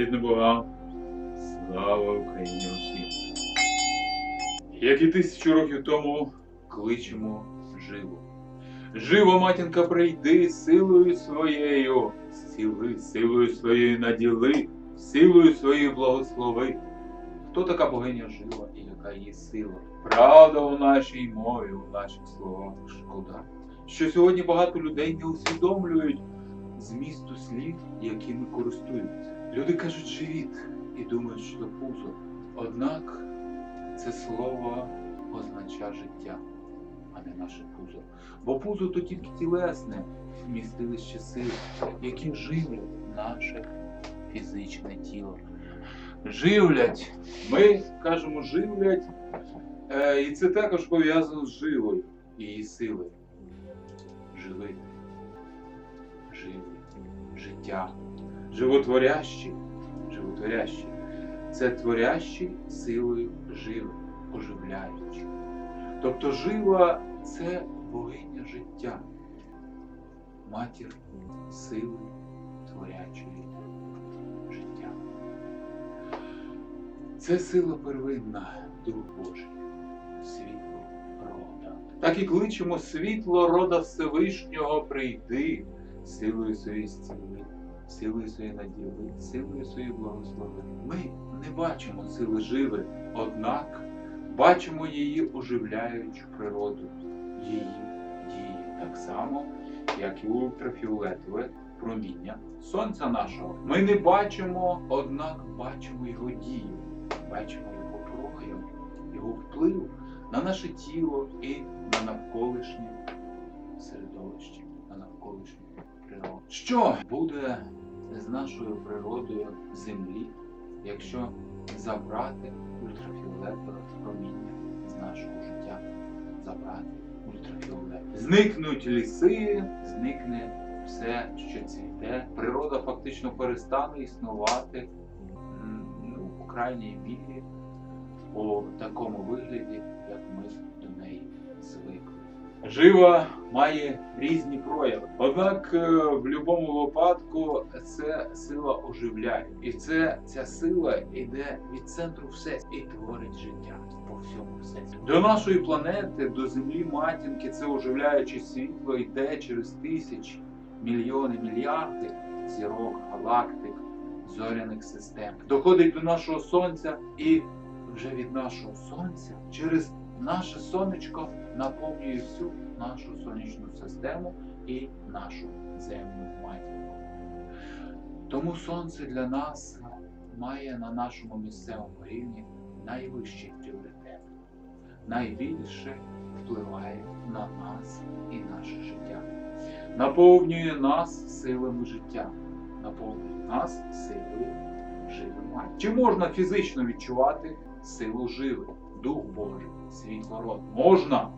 рідне Бога. Слава Україні усім. Як і тисячу років тому кличемо живо. Живо, матінка, прийди силою своєю, сили, силою своєю наділи, силою своєю благослови. Хто така богиня жива і яка її сила? Правда у нашій мові, у наших словах. Шкода. Що сьогодні багато людей не усвідомлюють змісту слів, якими користуються. Люди кажуть живіт і думають, що пузо. Однак це слово означає життя, а не наше пузо. Бо пузо то тільки тілесне вмістилище сил, які живлять наше фізичне тіло. Живлять. Ми кажемо живлять, е, і це також пов'язано з живою, її силою. Живити. Живий. Життя. Животворящий. Животворящий. Це творящий силою живий, оживляючий. Тобто жива це богиня життя, матір сили творячої життя. Це сила первинна, Дух Божий, світло рода. Так і кличемо світло рода Всевишнього прийди, силою своєї зціли, силою своєї наділи, силою своєї благослови. Ми не бачимо сили живи, однак бачимо її оживляючу природу, її дії, так само, як і ультрафіолетове проміння сонця нашого. Ми не бачимо, однак бачимо його дію, бачимо його прояв, його вплив на наше тіло і на навколишнє середовище, на навколишню природу. Що буде з нашою природою землі, якщо забрати ультрафіолетове проміння з нашого життя, забрати ультрафіолет. Зникнуть ліси, зникне все, що цвіте. Природа фактично перестане існувати ну, по крайній мірі у такому вигляді, як ми до неї звикли. Жива має різні прояви. Однак е, в будь-якому випадку це сила оживляє. І це ця сила йде від центру всесвіту і творить життя по всьому всесвіту. До нашої планети, до землі матінки, це оживляюче світло йде через тисячі, мільйони, мільярди зірок, галактик, зоряних систем. Доходить до нашого сонця і вже від нашого сонця через наше сонечко наповнює всю нашу сонячну систему і нашу землю матінку. Тому сонце для нас має на нашому місцевому рівні найвищий пріоритет, найбільше впливає на нас і наше життя, наповнює нас силами життя, наповнює нас силою живи. Чи можна фізично відчувати силу живи, Дух Божий, світло род? Можна.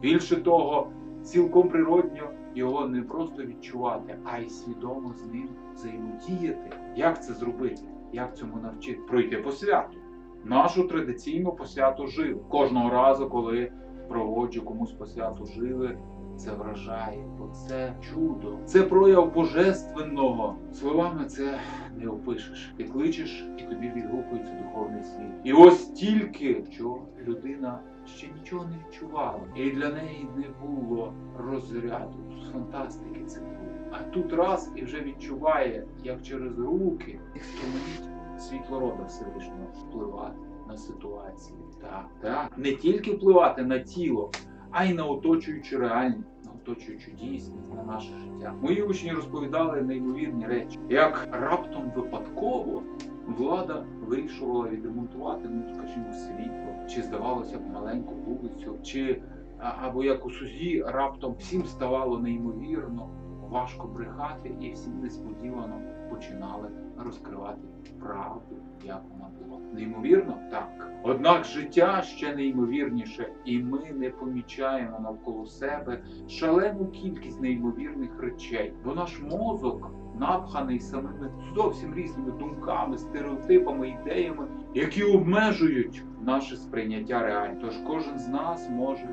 Більше того, цілком природньо його не просто відчувати, а й свідомо з ним взаємодіяти. Як це зробити? Як цьому навчити? Пройти по святу. Нашу традиційну посвяту жив. Кожного разу, коли проводжу комусь посвяту жили, це вражає, бо це чудо, це прояв божественного. Словами це не опишеш. Ти кличеш, і тобі відгукується духовний світ. І ось тільки що людина ще нічого не відчувала, і для неї не було розряду фантастики. Це було. А тут раз і вже відчуває, як через руки схименить світло рода Всевишнього впливати на ситуацію. Так, так. Не тільки впливати на тіло, а й на оточуючу реальність, на оточуючу дійсність, на наше життя. Мої учні розповідали неймовірні речі, як раптом випадково влада вирішувала відремонтувати, ну скажімо, світло, чи здавалося б маленьку вулицю, чи або як у сузі раптом всім ставало неймовірно важко брехати, і всі несподівано починали розкривати правду, як вона була. Неймовірно, так. Однак життя ще неймовірніше, і ми не помічаємо навколо себе шалену кількість неймовірних речей, бо наш мозок напханий самими зовсім різними думками, стереотипами, ідеями, які обмежують наше сприйняття реальності. Тож кожен з нас може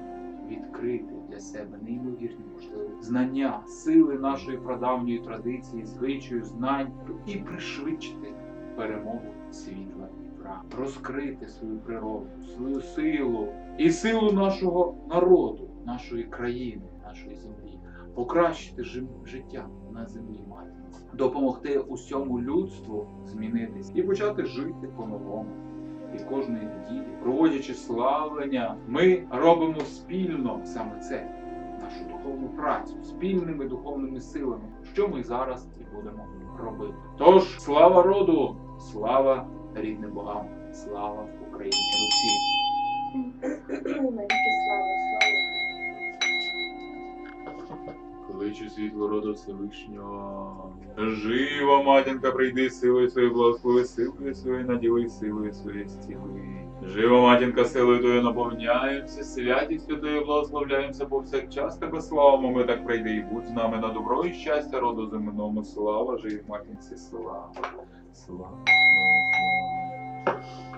відкрити для себе неймовірні можливості. Знання, сили нашої прадавньої традиції, звичаю, знань і пришвидшити перемогу світла і правди, розкрити свою природу, свою силу і силу нашого народу, нашої країни, нашої землі, покращити жи- життя на землі матінці, допомогти усьому людству змінитись і почати жити по-новому. І кожної неділі, проводячи славлення, ми робимо спільно саме це, нашу духовну працю, спільними духовними силами, що ми зараз і будемо робити. Тож, слава роду, слава рідним богам, слава Україні Русі! Кличу світло роду Всевишнього. Жива матінка, прийди силою своєю, благослови силою своєю, наділи силою своєї стіли. Жива матінка, силою Твоєю наповняємося, святі святою благословляємося повсякчас тебе славимо. Ми так прийди і будь з нами на добро і щастя роду земному. Слава, живій матінці, слава. Слава, слава, слава.